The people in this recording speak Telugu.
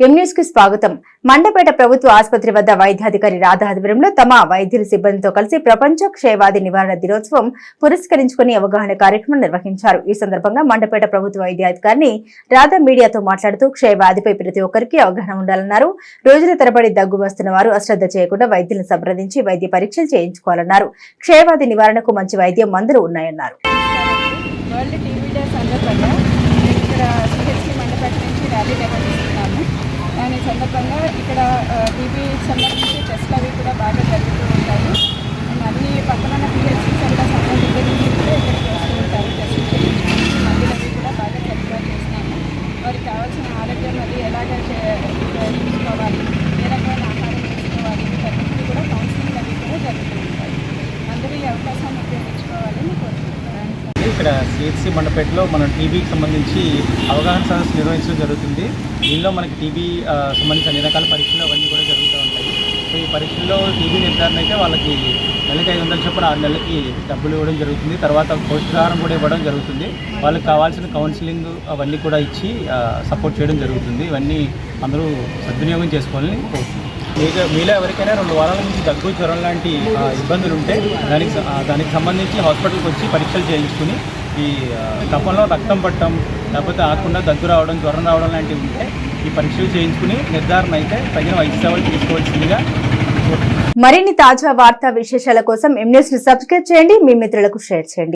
ఎంన్యూస్కి స్వాగతం. మండపేట ప్రభుత్వ ఆసుపత్రి వద్ద వైద్యాధికారి రాధ ఆధ్వర్యంలో తమ వైద్యుల సిబ్బందితో కలిసి ప్రపంచ క్షయవాది నివారణ దినోత్సవం పురస్కరించుకుని అవగాహన కార్యక్రమం నిర్వహించారు. ఈ సందర్భంగా మండపేట ప్రభుత్వ వైద్యాధికారిని రాధ మీడియాతో మాట్లాడుతూ క్షయవాదిపై ప్రతి ఒక్కరికి అవగాహన ఉండాలన్నారు. రోజుల తరబడి దగ్గు వస్తున్న వారు అశ్రద్ధ చేయకుండా వైద్యులను సంప్రదించి వైద్య పరీక్షలు చేయించుకోవాలన్నారు. క్షయవాది నివారణకు మంచి వైద్యం మందులు ఉన్నాయన్నారు. వరల్డ్ టీవీ డే సందర్భంగా ఇక్కడ సిహెచ్సి మండపేట నుంచి ర్యాలీ నిర్వహిస్తున్నాము దాని సందర్భంగా ఇక్కడ టీబీ సంబంధించి టెస్ట్లు అవి కూడా బాగా జరుగుతూ ఉంటాయి. అండ్ అన్ని పక్కన పిహెచ్సి అంతా సంబంధించి కూడా ఇక్కడ చేస్తూ ఉంటారు మందులు అవి కూడా బాగా సరిగ్గా చేస్తున్నాము. వారికి కావాల్సిన ఆరోగ్యం అది ఎలాగ చే- తీసుకోవాలి ఏ రకమైన ఆహారం తీసుకోవాలి వీటన్నిటికీ కూడా కౌన్సిలింగ్ అవి కూడా జరుగుతూ ఉంటాయి అందరూ ఈ అవకాశాన్ని ఉపయోగించుకోవాలని కోరుకుంటున్నాను ఇక్కడ సిహెచ్సి మండపేటలో మనం టీబీకి సంబంధించి అవగాహన సదస్సు నిర్వహించడం జరుగుతుంది. దీనిలో మనకి టీబీ సంబంధించిన అన్ని రకాల పరీక్షలు అవన్నీ కూడా జరుగుతూ ఉంటాయి. సో ఈ పరీక్షల్లో టీబీ నిర్ధారణ అయితే వాళ్ళకి నెలకి ఐదు వందల చొప్పున ఆరు నెలలకి డబ్బులు ఇవ్వడం జరుగుతుంది. తర్వాత పౌష్టికాహారం కూడా ఇవ్వడం జరుగుతుంది. వాళ్ళకి కావాల్సిన కౌన్సిలింగ్ అవన్నీ కూడా ఇచ్చి సపోర్ట్ చేయడం జరుగుతుంది. ఇవన్నీ అందరూ సద్వినియోగం చేసుకోవాలని కోరుతున్నాను మీకు మీలో ఎవరికైనా రెండు వారాల నుంచి దగ్గు జ్వరం లాంటి ఇబ్బందులు ఉంటే దానికి దానికి సంబంధించి హాస్పిటల్కి వచ్చి పరీక్షలు చేయించుకుని ఈ కఫంలో రక్తం పట్టడం లేకపోతే ఆకుండా దగ్గు రావడం జ్వరం రావడం లాంటివి ఉంటే ఈ పరీక్షలు చేయించుకుని నిర్ధారణ అయితే తగిన వైద్య సేవలు తీసుకోవాల్సిందిగా మరిన్ని తాజా వార్తా విశేషాల కోసం ఎంన్యూస్ని సబ్స్క్రైబ్ చేయండి. మీ మిత్రులకు షేర్ చేయండి.